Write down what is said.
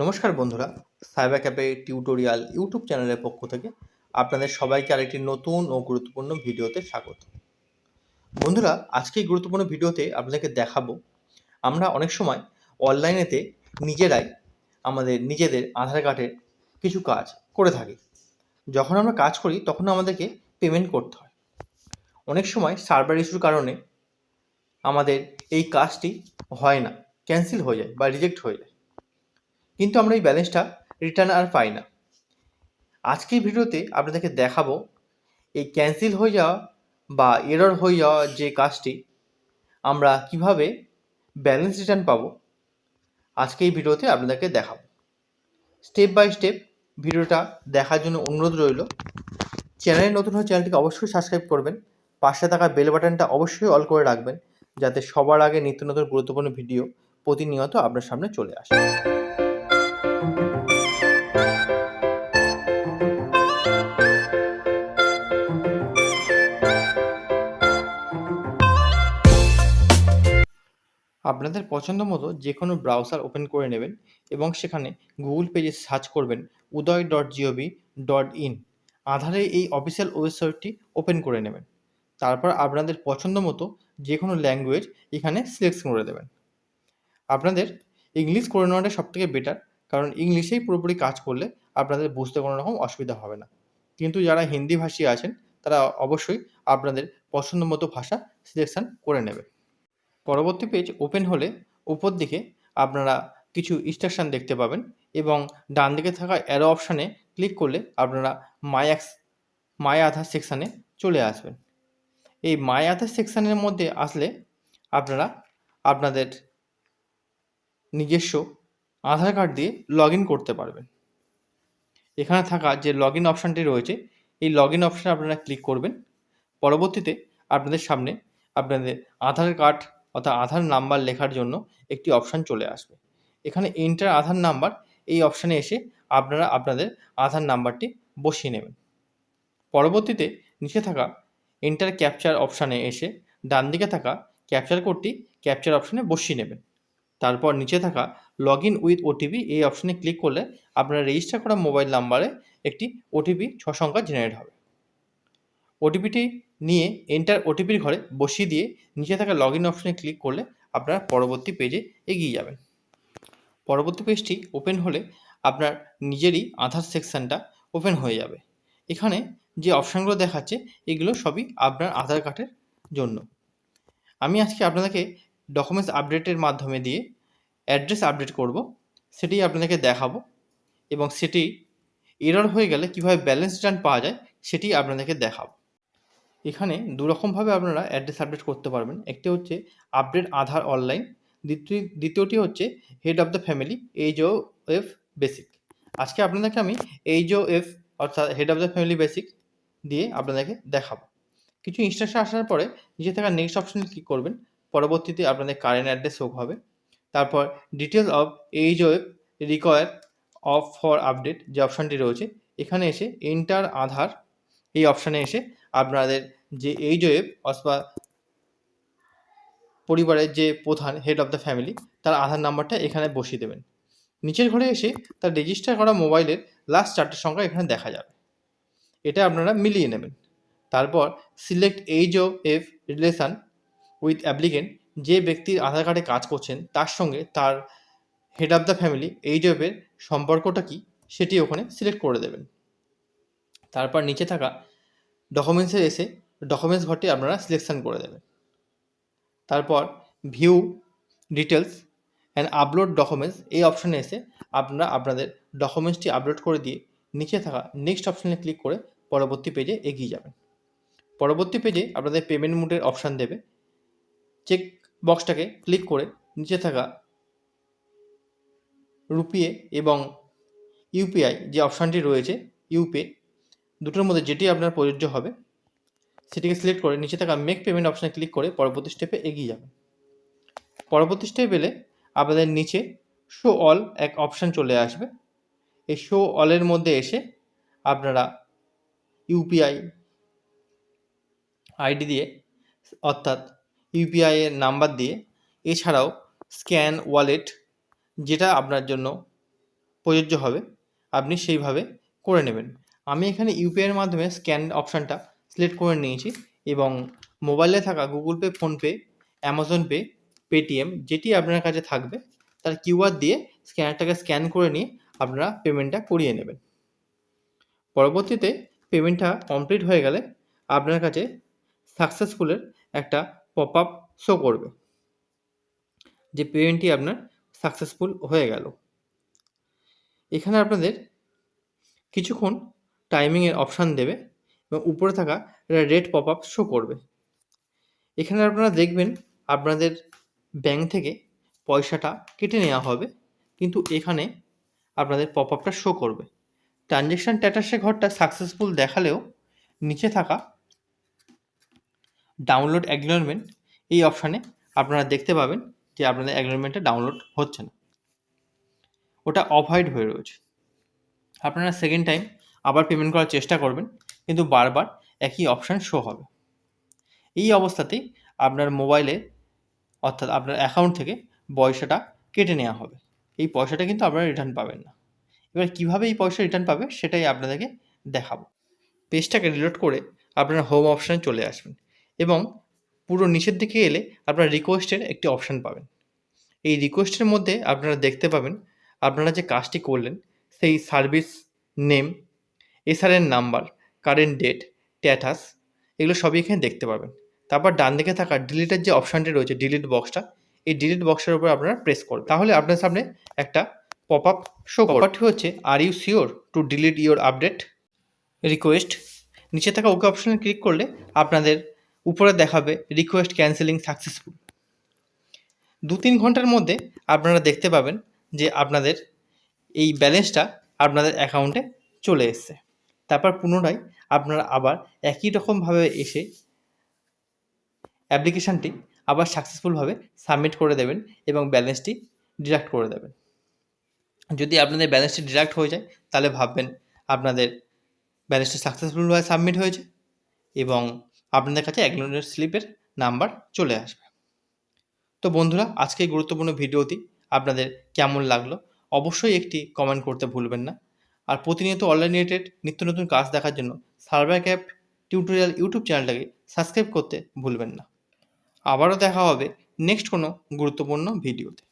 নমস্কার বন্ধুরা cyber cafe tutorial YouTube চ্যানেলের পক্ষ থেকে আপনাদের সবাইকে আরেকটি নতুন ও গুরুত্বপূর্ণ ভিডিওতে স্বাগত। বন্ধুরা আজকে গুরুত্বপূর্ণ ভিডিওতে আপনাদেরকে দেখাবো, আমরা অনেক সময় অনলাইনেতে নিজেরাই আমাদের নিজেদের আধার কার্ডের কিছু কাজ করে থাকি। যখন আমরা কাজ করি, তখন আমাদেরকে পেমেন্ট করতে হয়। অনেক সময় সার্ভার ইস্যুর কারণে আমাদের এই কাজটি হয় না ক্যান্সেল হয়ে যায় বা রিজেক্ট হয়ে যায়। কিন্তু আমরা এই ব্যালেন্সটা রিটার্ন আর পাই না। আজকের ভিডিওতে আপনাদেরকে দেখাবো, এই ক্যান্সেল হয়ে যাওয়া বা এরর হয়ে যাওয়া যে কাজটি আমরা কীভাবে ব্যালেন্স রিটার্ন পাবো, আজকে এই ভিডিওতে আপনাদেরকে দেখাবো। স্টেপ বাই স্টেপ ভিডিওটা দেখার জন্য অনুরোধ রইল। চ্যানেলে নতুন হয়ে চ্যানেলটিকে অবশ্যই সাবস্ক্রাইব করবেন, পাশে থাকা বেল বাটনটা অবশ্যই অল করে রাখবেন, যাতে সবার আগে নিত্য নতুন গুরুত্বপূর্ণ ভিডিও প্রতিনিয়ত আপনার সামনে চলে আসে। আপনাদের পছন্দ মতো যে কোনো ব্রাউজার ওপেন করে নেবেন এবং সেখানে গুগল পেজে সার্চ করবেন UIDAI dot gov dot in আধারে এই অফিসিয়াল ওয়েবসাইটটি ওপেন করে নেবেন। তারপর আপনাদের পছন্দ মতো যে কোনো ল্যাঙ্গুয়েজ এখানে সিলেক্ট করে দেবেন। আপনাদের ইংলিশ করে নেওয়াটা সবথেকে বেটার কারণ ইংলিশেই পুরোপুরি কাজ করলে আপনাদের বুঝতে কোনো রকম অসুবিধা হবে না। কিন্তু যারা হিন্দি ভাষী আছেন, তারা অবশ্যই আপনাদের পছন্দ মতো ভাষা সিলেকশান করে নেবে পরবর্তী পেজ ওপেন হলে উপর দিকে আপনারা কিছু ইনস্ট্রাকশান দেখতে পাবেন এবং ডান দিকে থাকা অ্যারো অপশানে ক্লিক করলে আপনারা মাই অ্যাক্স মাই আধার সেকশানে চলে আসবেন। এই মাই আধার সেকশানের মধ্যে আসলে আপনারা আপনাদের নিজস্ব আধার কার্ড দিয়ে লগ করতে পারবেন। এখানে থাকা যে লগ ইন অপশানটি রয়েছে, এই লগ ইন অপশানে আপনারা ক্লিক করবেন। পরবর্তীতে আপনাদের সামনে আপনাদের আধার কার্ড অর্থাৎ আধার নাম্বার লেখার জন্য একটি অপশান চলে আসবে। এখানে এন্টার আধার নাম্বার, এই অপশানে এসে আপনারা আপনাদের আধার নাম্বারটি বসিয়ে নেবেন। পরবর্তীতে নিচে থাকা এন্টার ক্যাপচার অপশানে এসে ডান দিকে থাকা ক্যাপচার কোডটি ক্যাপচার অপশানে বসিয়ে নেবেন। তারপর নিচে থাকা লগ ইন উইথ ওটিপি এই অপশানে ক্লিক করলে আপনার রেজিস্টার করা মোবাইল নাম্বারে একটি ওটিপি ছ সংখ্যা জেনারেট হবে। ওটিপিটি নিয়ে এন্টার ওটিপির ঘরে বসিয়ে দিয়ে নিচে থাকা লগ ইন অপশানে ক্লিক করলে আপনার পরবর্তী পেজে এগিয়ে যাবেন। পরবর্তী পেজটি ওপেন হলে আপনার নিজেরই আধার সেকশানটা ওপেন হয়ে যাবে। এখানে যে অপশানগুলো দেখাচ্ছে, এগুলো সবই আপনার আধার কার্ডের জন্য। আমি আজকে আপনাদেরকে ডকুমেন্টস আপডেটের মাধ্যমে দিয়ে অ্যাড্রেস আপডেট করব, সেটি আপনাদেরকে দেখাবো এবং সেটি এরর হয়ে গেলে কীভাবে ব্যালেন্স রিটার্ন পাওয়া যায়, সেটি আপনাদেরকে দেখাবো। এখানে দুরকমভাবে আপনারা অ্যাড্রেস আপডেট করতে পারবেন। একটি হচ্ছে আপডেট আধার অনলাইন দ্বিতীয়, দ্বিতীয়টি হচ্ছে head of the family H O F basic আজকে আপনাদেরকে আমি এইচ ও এফ অর্থাৎ head of the family basic দিয়ে আপনাদেরকে দেখাবো। কিছু ইনস্ট্রাকশন আসার পরে নিচে থাকা নেক্সট অপশানে ক্লিক করবেন। পরবর্তীতে আপনাদের কারেন্ট অ্যাড্রেস শো হবে। তারপর details of H O F require of for update যে অপশানটি রয়েছে, এখানে এসে এন্টার আধার, এই অপশানে এসে আপনাদের যে ও এফ অথবা পরিবারের যে প্রধান হেড অফ দ্য ফ্যামিলি তার আধার নাম্বারটা এখানে বসিয়ে দেবেন। নিচের ঘরে এসে তার রেজিস্টার করা মোবাইলের লাস্ট চারটে সংখ্যা এখানে দেখা যাবে। এটা আপনারা মিলিয়ে নেবেন। তারপর select H O F relation with applicant যে ব্যক্তির আধার কার্ডে কাজ করছেন, তার সঙ্গে তার head of the family H O এফের সম্পর্কটা কী, সেটি ওখানে সিলেক্ট করে দেবেন। তারপর নিচে থাকা ডকুমেন্টসে এসে ডকুমেন্টস ঘরটি আপনারা সিলেকশান করে দেবেন। তারপর view details and upload documents এই অপশানে এসে আপনারা আপনাদের ডকুমেন্টসটি আপলোড করে দিয়ে নিচে থাকা নেক্সট অপশানে ক্লিক করে পরবর্তী পেজে এগিয়ে যাবেন। পরবর্তী পেজে আপনাদের পেমেন্ট মুডের অপশান দেবে। চেক বক্সটাকে ক্লিক করে নিচে থাকা রুপিয়ে এবং ইউপিআই যে অপশানটি রয়েছে ইউপে দুটোর মধ্যে যেটি আপনার প্রযোজ্য হবে সেটিকে সিলেক্ট করে নিচে থাকা মেক পেমেন্ট অপশানে ক্লিক করে পরবর্তী স্টেপে এগিয়ে যাবেন পরবর্তী স্টেপ এলে আপনাদের নিচে শো অল এক অপশান চলে আসবে। এই শো অলের মধ্যে এসে আপনারা ইউপিআই আইডি দিয়ে, অর্থাৎ ইউপিআই এর নাম্বার দিয়ে এছাড়াও স্ক্যান ওয়ালেট যেটা আপনার জন্য প্রযোজ্য হবে, আপনি সেইভাবে করে নেবেন। আমি এখানে ইউপিআইয়ের মাধ্যমে স্ক্যান অপশানটা সিলেক্ট করে নিয়েছি এবং মোবাইলে থাকা Google Pay PhonePe Amazon Pay, Paytm যেটি আপনার কাছে থাকবে, তার কিউআর দিয়ে স্ক্যানারটাকে স্ক্যান করে নিয়ে আপনারা পেমেন্টটা করিয়ে নেবেন। পরবর্তীতে পেমেন্টটা কমপ্লিট হয়ে গেলে আপনার কাছে সাকসেসফুলের একটা পপ আপ শো করবে, যে পেমেন্টটি আপনার সাকসেসফুল হয়ে গেল। এখানে আপনাদের কিছুক্ষণ টাইমিংয়ের অপশান দেবে এবং উপরে থাকা একটা রেড পপ আপ শো করবে। এখানে আপনারা দেখবেন আপনাদের ব্যাংক থেকে পয়সাটা কেটে নেওয়া হবে, কিন্তু এখানে আপনাদের পপ আপটা শো করবে ট্রানজ্যাকশান স্ট্যাটাসে ঘরটা সাকসেসফুল দেখালেও নিচে থাকা ডাউনলোড অ্যাগনোরমেন্ট এই অপশানে আপনারা দেখতে পাবেন যে আপনাদের অ্যাগনোরমেন্টটা ডাউনলোড হচ্ছে না। ওটা অভয়েড হয়ে রয়েছে। আপনারা সেকেন্ড টাইম আবার পেমেন্ট করার চেষ্টা করবেন। কিন্তু বারবার একই অপশান শো হবে। এই অবস্থাতেই আপনার মোবাইলে অর্থাৎ আপনার অ্যাকাউন্ট থেকে পয়সাটা কেটে নেওয়া হবে। এই পয়সাটা কিন্তু আপনারা রিটার্ন পাবেন না। এবার কীভাবে এই পয়সা রিটার্ন পাবে সেটাই আপনাদেরকে দেখাবো। পেজটাকে রিলোড করে আপনারা হোম অপশানে চলে আসবেন এবং পুরো নিচের দিকে এলে আপনারা রিকোয়েস্টের একটি অপশান পাবেন। এই রিকোয়েস্টের মধ্যে আপনারা দেখতে পাবেন আপনারা যে কাজটি করলেন সেই service name SRN number current date status এগুলো সবই এখানে দেখতে পাবেন তারপর ডান দিকে থাকা ডিলিটের যে অপশানটি রয়েছে ডিলিট বক্সটা এই ডিলিট বক্সের উপর আপনারা প্রেস করবেন তাহলে আপনার সামনে একটা পপ আপ শো পপারটি হচ্ছে are you sure to delete your update request নিচে থাকা ওকে অপশানে ক্লিক করলে আপনাদের উপরে দেখাবে রিকোয়েস্ট ক্যান্সেলিং সাকসেসফুল দু তিন ঘণ্টার মধ্যে আপনারা দেখতে পাবেন যে আপনাদের এই ব্যালেন্সটা আপনাদের অ্যাকাউন্টে চলে এসছে। তারপর পুনরায় আপনারা আবার একই রকমভাবে এসে অ্যাপ্লিকেশানটি আবার সাকসেসফুলভাবে সাবমিট করে দেবেন এবং ব্যালেন্সটি ডিডাক্ট করে দেবেন। যদি আপনাদের ব্যালেন্সটি ডিডাক্ট হয়ে যায়, তাহলে ভাববেন আপনাদের ব্যালেন্সটি সাকসেসফুলভাবে সাবমিট হয়েছে এবং আপনাদের কাছে অ্যাকনোলেজ স্লিপের নাম্বার চলে আসবে। তো বন্ধুরা আজকে গুরুত্বপূর্ণ ভিডিওটি আপনাদের কেমন লাগল? অবশ্যই একটি কমেন্ট করতে ভুলবেন না। আর প্রতিনিয়ত অনলাইন রিলেটেড নিত্য নতুন কাজ দেখার জন্য সার্ভার ক্যাপ টিউটোরিয়াল ইউটিউব চ্যানেলটাকে সাবস্ক্রাইব করতে ভুলবেন না। আবারও দেখা হবে নেক্সট কোনো গুরুত্বপূর্ণ ভিডিওতে